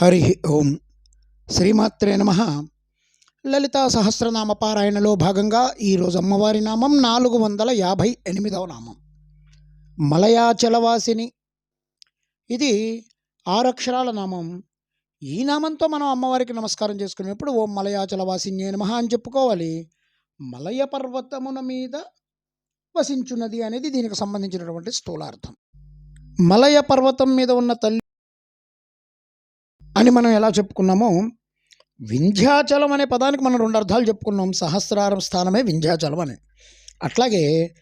హరి ఓం. శ్రీమాత్రే నమ. లలితా సహస్రనామ పారాయణలో భాగంగా ఈరోజు అమ్మవారి నామం నాలుగు వందల యాభై ఎనిమిదవ నామం. మలయాచలవాసిని. ఇది ఆరక్షరాల నామం. ఈ నామంతో మనం అమ్మవారికి నమస్కారం చేసుకునేప్పుడు ఓం మలయాచలవాసిన్యే నమ అని చెప్పుకోవాలి. మలయ పర్వతమున మీద వసించున్నది అనేది దీనికి సంబంధించినటువంటి స్థూలార్థం. మలయ పర్వతం మీద ఉన్న తల్లి అని మనం ఎలా చెప్పుకున్నామో వింధ్యాచలం అనే పదానికి మనం రెండు అర్థాలు చెప్పుకున్నాం. సహస్రారం స్థానమే వింధ్యాచలం అని. అట్లాగే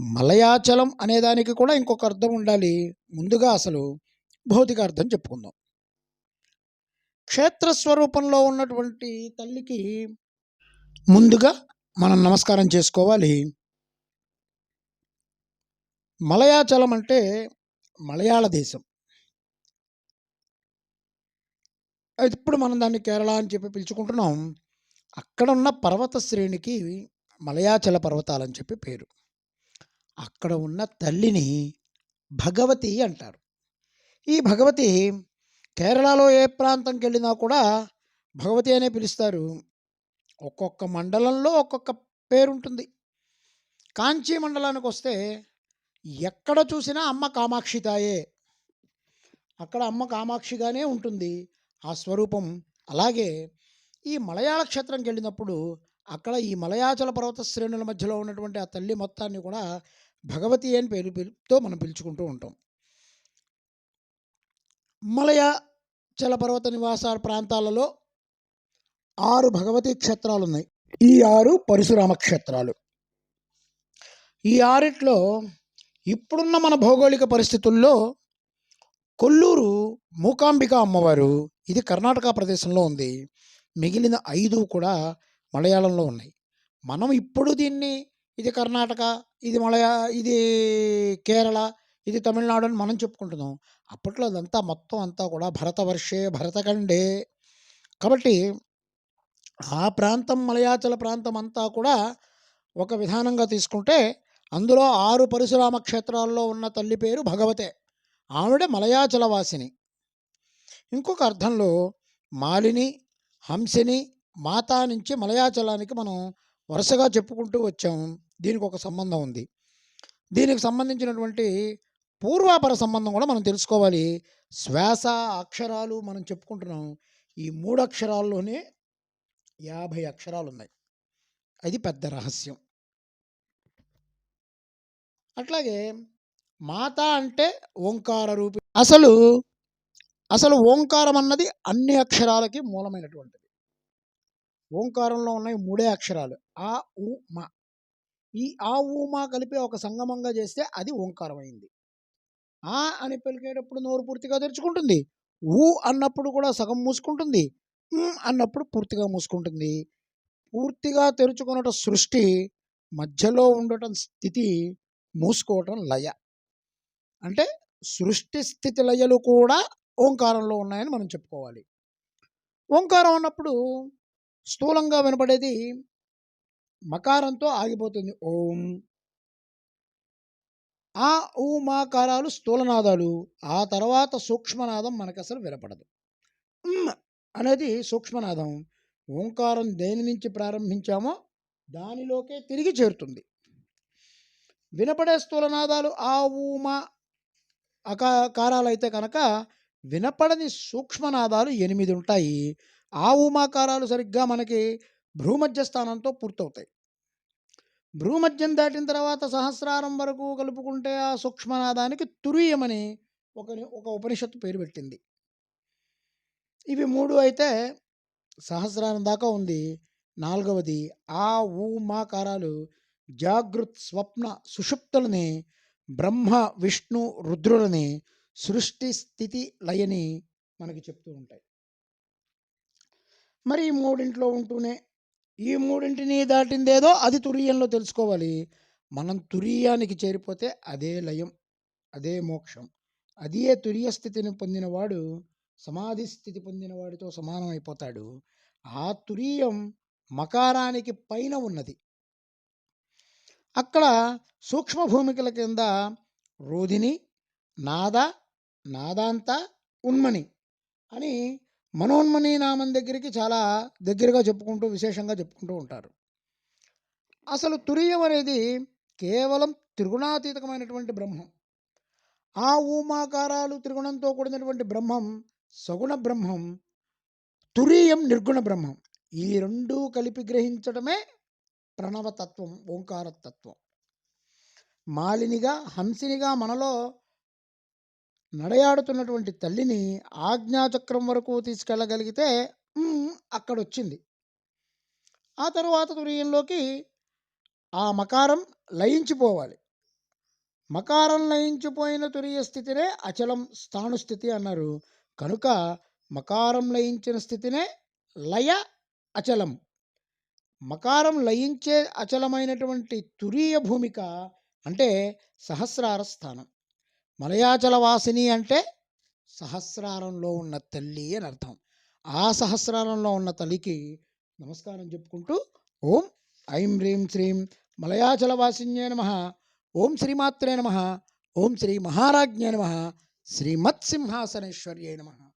మలయాచలం అనేదానికి కూడా ఇంకొక అర్థం ఉండాలి. ముందుగా అసలు భౌతిక అర్థం చెప్పుకుందాం. క్షేత్రస్వరూపంలో ఉన్నటువంటి తల్లికి ముందుగా మనం నమస్కారం చేసుకోవాలి. మలయాచలం అంటే మలయాళ దేశం అయితే ఇప్పుడు మనం దాన్ని కేరళ అని చెప్పి పిలుచుకుంటున్నాం. అక్కడ ఉన్న పర్వత శ్రేణికి మలయాచల పర్వతాలని చెప్పి పేరు. అక్కడ ఉన్న తల్లిని భగవతి అంటారు. ఈ భగవతి కేరళలో ఏ ప్రాంతంకి వెళ్ళినా కూడా భగవతి అనే పిలుస్తారు. ఒక్కొక్క మండలంలో ఒక్కొక్క పేరు ఉంటుంది కాంచీ మండలానికి వస్తే ఎక్కడ చూసినా అమ్మ కామాక్షితాయే. అక్కడ అమ్మ కామాక్షిగానే ఉంటుంది. ఆ స్వరూపం. అలాగే ఈ మలయాళ క్షేత్రంకి వెళ్ళినప్పుడు అక్కడ ఈ మలయాచల పర్వత శ్రేణుల మధ్యలో ఉన్నటువంటి ఆ తల్లి మొత్తాన్ని కూడా భగవతి అని పేరు పిలుపుతో మనం పిలుచుకుంటూ ఉంటాం. మలయాచల పర్వత నివాస ప్రాంతాలలో ఆరు భగవతి క్షేత్రాలు ఉన్నాయి ఈ ఆరు పరశురామ క్షేత్రాలు. ఈ ఆరిట్లో ఇప్పుడున్న మన భౌగోళిక పరిస్థితుల్లో కొల్లూరు మూకాంబిక అమ్మవారు ఇది కర్ణాటక ప్రదేశంలో ఉంది. మిగిలిన ఐదు కూడా మలయాళంలో ఉన్నాయి. మనం ఇప్పుడు దీన్ని ఇది కర్ణాటక ఇది మలయా ఇది కేరళ ఇది తమిళనాడు అని మనం చెప్పుకుంటున్నాం. అప్పట్లో అదంతా మొత్తం అంతా కూడా భరతవర్షే భరతఖండే కాబట్టి ఆ ప్రాంతం మలయాచల ప్రాంతం అంతా కూడా ఒక విధానంగా తీసుకుంటే అందులో ఆరు పరశురామ క్షేత్రాల్లో ఉన్న తల్లి పేరు భగవతే. ఆవిడ మలయాచలవాసిని. ఇంకొక అర్థంలో మాలిని హంసిని మాతా నుంచి మలయాచలానికి మనం వరుసగా చెప్పుకుంటూ వచ్చాం. దీనికి ఒక సంబంధం ఉంది. దీనికి సంబంధించినటువంటి పూర్వాపర సంబంధం కూడా మనం తెలుసుకోవాలి. శ్వాస అక్షరాలు మనం చెప్పుకుంటున్నాం. ఈ మూడు అక్షరాల్లోనే యాభై అక్షరాలు ఉన్నాయి అది పెద్ద రహస్యం. అట్లాగే మాత అంటే ఓంకార రూపి అసలు అసలు ఓంకారం అన్నది అన్ని అక్షరాలకి మూలమైనటువంటిది. ఓంకారంలో ఉన్నాయి మూడే అక్షరాలు. ఆ ఉ మా. ఈ ఆ ఊ మా కలిపి ఒక సంగమంగా చేస్తే అది ఓంకారం అయింది ఆ అని పిలికేటప్పుడు నోరు పూర్తిగా తెరుచుకుంటుంది. ఊ అన్నప్పుడు కూడా సగం మూసుకుంటుంది. అన్నప్పుడు పూర్తిగా మూసుకుంటుంది. పూర్తిగా తెరుచుకున్నట సృష్టి మధ్యలో ఉండటం స్థితి మూసుకోవటం లయ. అంటే సృష్టి స్థితి లయలు కూడా ఓంకారంలో ఉన్నాయని మనం చెప్పుకోవాలి. ఓంకారం అన్నప్పుడు స్థూలంగా వినపడేది మకారంతో ఆగిపోతుంది. ఓం. ఆ ఊ మాకారాలు స్థూలనాదాలు. ఆ తర్వాత సూక్ష్మనాదం మనకు అసలు వినపడదు అనేది సూక్ష్మనాదం. ఓంకారం దేని నుంచి ప్రారంభించామో దానిలోకే తిరిగి చేరుతుంది. వినపడే స్థూలనాదాలు ఆ ఊమా అకారాలు అయితే కనుక వినపడని సూక్ష్మనాదాలు ఎనిమిది ఉంటాయి ఆ ఊమాకారాలు సరిగ్గా మనకి భ్రూమధ్య స్థానంతో పూర్తవుతాయి. భ్రూమధ్యం దాటిన తర్వాత సహస్రారం వరకు కలుపుకుంటే ఆ సూక్ష్మనాదానికి తురీయమని ఒక ఒక ఉపనిషత్తు పేరు పెట్టింది. ఇవి మూడు అయితే సహస్రారం దాకా ఉంది. నాలుగవది ఆ ఊ మాకారాలు జాగృత్ స్వప్న సుషుప్తులని బ్రహ్మ విష్ణు రుద్రులని సృష్టి స్థితి లయని మనకి చెప్తూ ఉంటాయి. మరి ఈ మూడింట్లో ఉంటూనే ఈ మూడింటిని దాటిందేదో అది తురియంలో తెలుసుకోవాలి. మనం తురియానికి చేరిపోతే అదే లయం అదే మోక్షం. అదే తురియ స్థితిని పొందినవాడు సమాధి స్థితి పొందిన వాడితో సమానం అయిపోతాడు ఆ తురియం మకారానికి పైన ఉన్నది. అక్కడ సూక్ష్మ భూమికల కింద రోధిని నాద నాదాంత ఉన్మని అని మనోన్మణి నామం దగ్గరికి చాలా దగ్గరగా చెప్పుకుంటూ విశేషంగా చెప్పుకుంటూ ఉంటారు. అసలు తురియం అనేది కేవలం త్రిగుణాతీతకమైనటువంటి బ్రహ్మం. ఆ ఊమాకారాలు త్రిగుణంతో కూడినటువంటి బ్రహ్మం సగుణ బ్రహ్మం తురీయం నిర్గుణ బ్రహ్మం ఈ రెండూ కలిపి గ్రహించడమే ప్రణవతత్వం ఓంకారతత్వం. మాలినిగా హంసినిగా మనలో నడయాడుతున్నటువంటి తల్లిని ఆజ్ఞాచక్రం వరకు తీసుకెళ్ళగలిగితే అక్కడొచ్చింది. అక్కడ వచ్చింది ఆ తరువాత తురియంలోకి ఆ మకారం లయించిపోవాలి. మకారం లయించిపోయిన తురియ స్థితినే అచలం స్థాణుస్థితి అన్నారు. కనుక మకారం లయించిన స్థితినే లయ అచలం. మకారం లయించే అచలమైనటువంటి తురీయ భూమిక అంటే సహస్రార స్థానం. మలయాచల వాసిని అంటే సహస్రారంలో ఉన్న తల్లి అని అర్థం. ఆ సహస్రారంలో ఉన్న తల్లికి నమస్కారం చెప్పుకుంటూ ఓం ఐం హ్రీం శ్రీం మలయాచల వాసిన్యే నమ. ఓం శ్రీమాత్రే నమ. ఓం శ్రీ మహారాజ్ఞే నమ. శ్రీమత్సింహాసనేశ్వర్యే నమ.